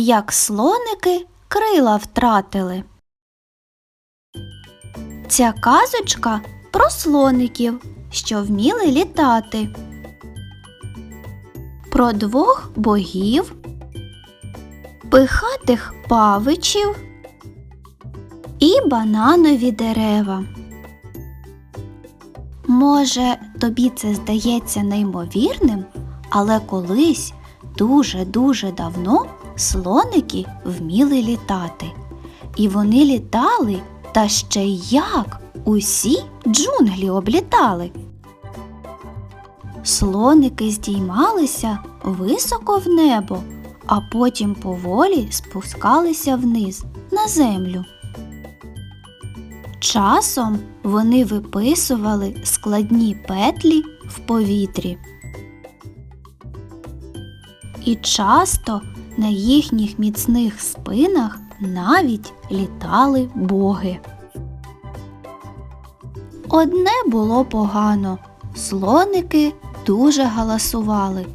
як слоники крила втратили. Ця казочка про слоників, що вміли літати. Про двох богів, пихатих павичів і бананові дерева. Може, тобі це здається неймовірним, але колись дуже-дуже давно слоники вміли літати. І вони літали, та ще як усі джунглі облітали. Слоники здіймалися високо в небо, а потім поволі спускалися вниз на землю. Часом вони виписували складні петлі в повітрі. І часто на їхніх міцних спинах навіть літали боги. Одне було погано. Слоники дуже галасували.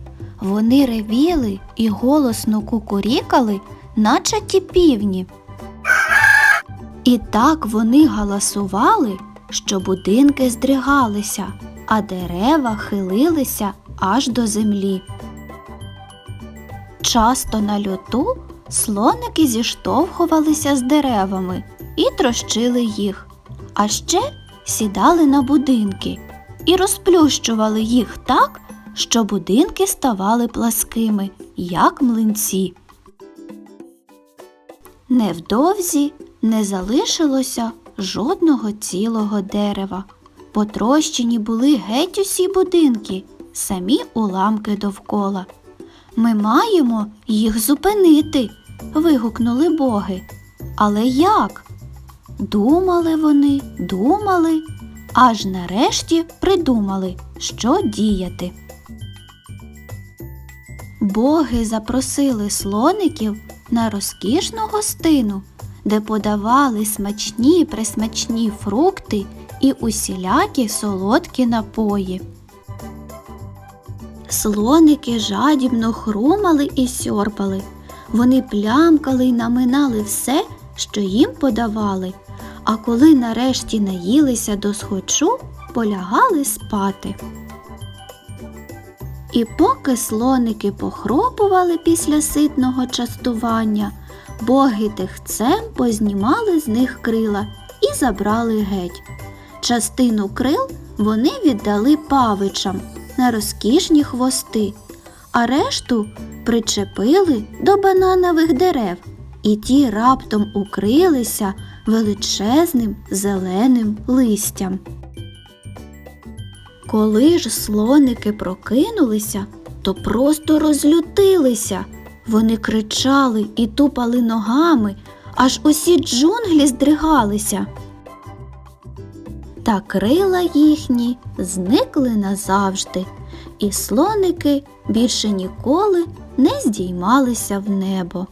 Вони ревіли і голосно кукурікали, наче ті півні. І так вони галасували, що будинки здригалися, а дерева хилилися аж до землі. Часто на льоту слоники зіштовхувалися з деревами і трощили їх, а ще сідали на будинки і розплющували їх так, що будинки ставали пласкими, як млинці. Невдовзі не залишилося жодного цілого дерева. Потрощені були геть усі будинки, самі уламки довкола. Ми маємо їх зупинити. вигукнули боги. Але як? Думали вони, думали, аж нарешті придумали, що діяти. Боги запросили слоників на розкішну гостину, де подавали смачні присмачні фрукти і усілякі солодкі напої. Слоники жадібно хрумали і сьорпали. Вони плямкали й наминали все, що їм подавали, а коли нарешті наїлися до схочу, полягали спати. І поки слоники похропували після ситного частування, боги тихцем познімали з них крила і забрали геть. Частину крил вони віддали павичам на розкішні хвости, а решту причепили до бананових дерев, і ті раптом укрилися величезним зеленим листям. Коли ж слоники прокинулися, то просто розлютилися. Вони кричали і тупали ногами, аж усі джунглі здригалися. Та крила їхні зникли назавжди, і слоники більше ніколи не здіймалися в небо.